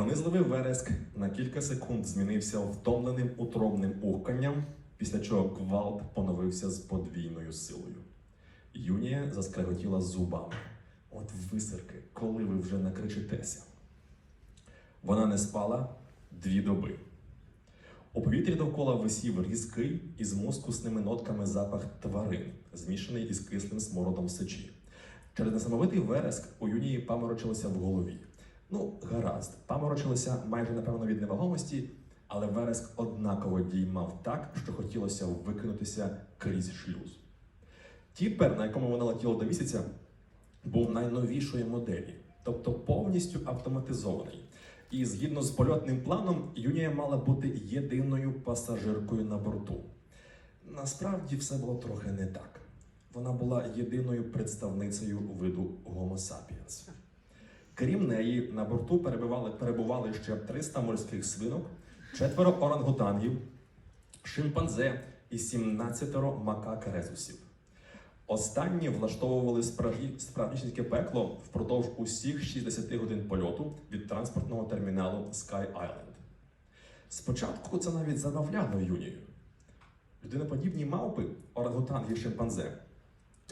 Пронизливий вереск на кілька секунд змінився втомленим утробним ухканням, після чого гвалт поновився з подвійною силою. Юнія заскреготіла зубами. От висерки, коли ви вже накричитеся. Вона не спала дві доби. У повітрі довкола висів різкий із мускусними нотками запах тварин, змішаний із кислим смородом сечі. Через несамовитий вереск у юнії паморочилося в голові. Ну, гаразд, паморочилося майже напевно від невагомості, але вереск однаково діймав так, що хотілося викинутися крізь шлюз. Тіпер, на якому вона летіла до місяця, був найновішої моделі, тобто повністю автоматизований. І згідно з польотним планом, Юнія мала бути єдиною пасажиркою на борту. Насправді все було трохи не так. Вона була єдиною представницею виду sapiens. Крім неї, на борту перебували, перебували ще 300 морських свинок, четверо орангутангів, шимпанзе і 17 макак резусів. Останні влаштовували справжнісіньке пекло впродовж усіх 60 годин польоту від транспортного терміналу Sky Island. Спочатку це навіть забавляло Юнію. Людиноподібні мавпи, орангутанги і шимпанзе,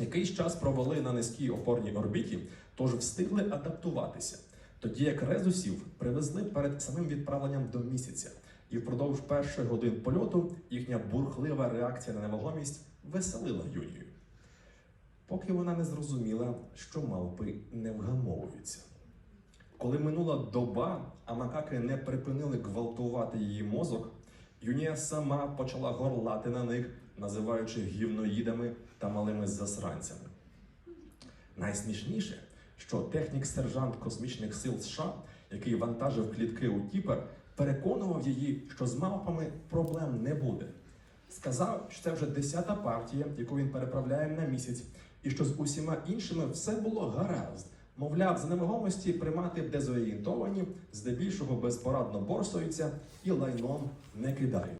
якийсь час провели на низькій опорній орбіті, тож встигли адаптуватися. Тоді як резусів привезли перед самим відправленням до місяця, і впродовж перших годин польоту їхня бурхлива реакція на невагомість веселила Юнію. Поки вона не зрозуміла, що мавпи не вгамовуються. Коли минула доба, а макаки не припинили гвалтувати її мозок, Юнія сама почала горлати на них, називаючи гівноїдами та малими засранцями. Найсмішніше, що технік-сержант космічних сил США, який вантажив клітки у Тіпер, переконував її, що з мавпами проблем не буде. Сказав, що це вже десята партія, яку він переправляє на місяць, і що з усіма іншими все було гаразд. Мовляв, за невагомості примати дезорієнтовані, здебільшого безпорадно борсуються і лайном не кидають.